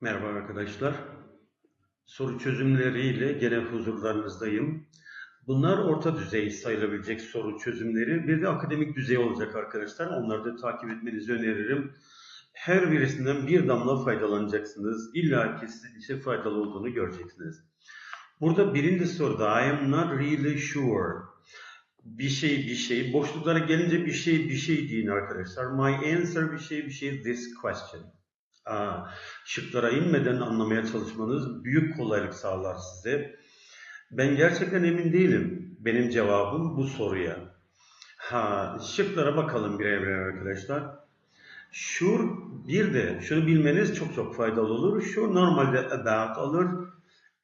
Merhaba arkadaşlar. Soru çözümleriyle gene huzurlarınızdayım. Bunlar orta düzey sayılabilecek soru çözümleri. Bir de akademik düzey olacak arkadaşlar. Onları da takip etmenizi öneririm. Her birisinden bir damla faydalanacaksınız. İlla ki sizin faydalı olduğunu göreceksiniz. Burada birinci soruda I am not really sure. Bir şey bir şey. Boşluklara gelince bir şey bir şey deyin arkadaşlar. My answer bir şey bir şey this question. Aa, şıklara inmeden anlamaya çalışmanız büyük kolaylık sağlar size. Ben gerçekten emin değilim. Benim cevabım bu soruya. Ha, şıklara bakalım birer birer arkadaşlar. Sure bir de şunu bilmeniz çok çok faydalı olur. Sure normalde about alır.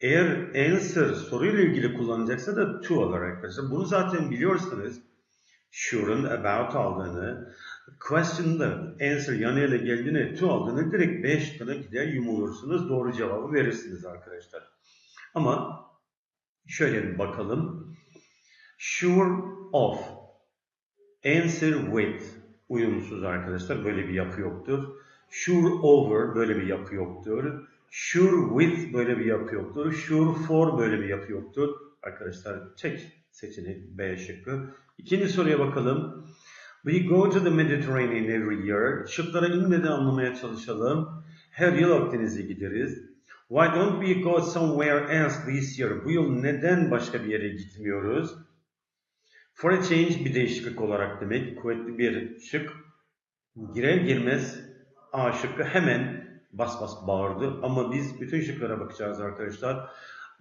Eğer answer soruyla ilgili kullanacaksa da to alır arkadaşlar. Bunu zaten biliyorsunuz. Sure'ın about aldığını, question'da answer yanıyla geldiğine to aldığını direkt B şıkkına gider yumulursunuz. Doğru cevabı verirsiniz arkadaşlar. Ama şöyle bir bakalım. Sure of. Answer with. Uyumsuz arkadaşlar. Böyle bir yapı yoktur. Sure over böyle bir yapı yoktur. Sure with böyle bir yapı yoktur. Sure for böyle bir yapı yoktur. Arkadaşlar tek seçenek B şıkkı. İkinci soruya bakalım. We go to the Mediterranean every year. Şıklara inmeden anlamaya çalışalım. Her yıl Akdeniz'e gideriz. Why don't we go somewhere else this year? Bu yıl neden başka bir yere gitmiyoruz? For a change bir değişiklik olarak demek. Kuvvetli bir şık. Girer girmez A şıkkı hemen bas bas bağırdı. Ama biz bütün şıklara bakacağız arkadaşlar.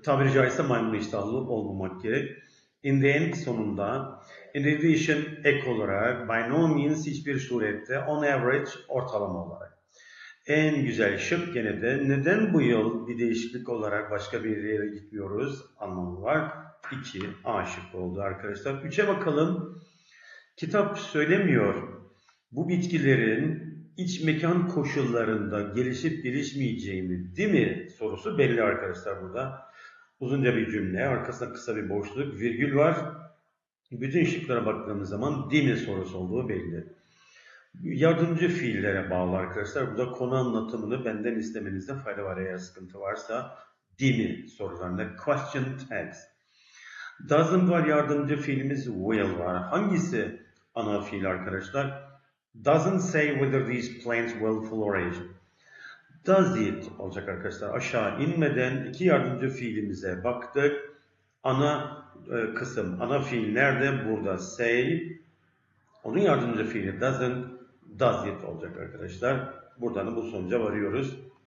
Tabiri caizse maymun iştahlı olmamak gerek. In the end sonunda in addition ek olarak by no means hiçbir surette on average ortalama olarak. En güzel şık gene de neden bu yıl bir değişiklik olarak başka bir yere gitmiyoruz anlamı var. 2 A şık oldu arkadaşlar. 3'e bakalım. Kitap söylemiyor. Bu bitkilerin iç mekan koşullarında gelişip gelişmeyeceğini değil mi sorusu belli arkadaşlar burada. Uzunca bir cümle, arkasında kısa bir boşluk, virgül var. Bütün şıklara baktığımız zaman değil sorusu olduğu belli. Yardımcı fiillere bağlı arkadaşlar. Burada konu anlatımını benden istemenizde fayda var eğer sıkıntı varsa. Değil sorularında question tags. Doesn't var yardımcı fiilimiz will var. Hangisi ana fiil arkadaşlar? Doesn't say whether these plants will flourish. İt olacak arkadaşlar. Aşağı inmeden iki yardımcı fiilimize baktık. Ana e, kısım, ana fiil nerede? Burada say. Onun yardımcı fiili doesn't, does it olacak arkadaşlar. Buradan da bu sonuca varıyoruz.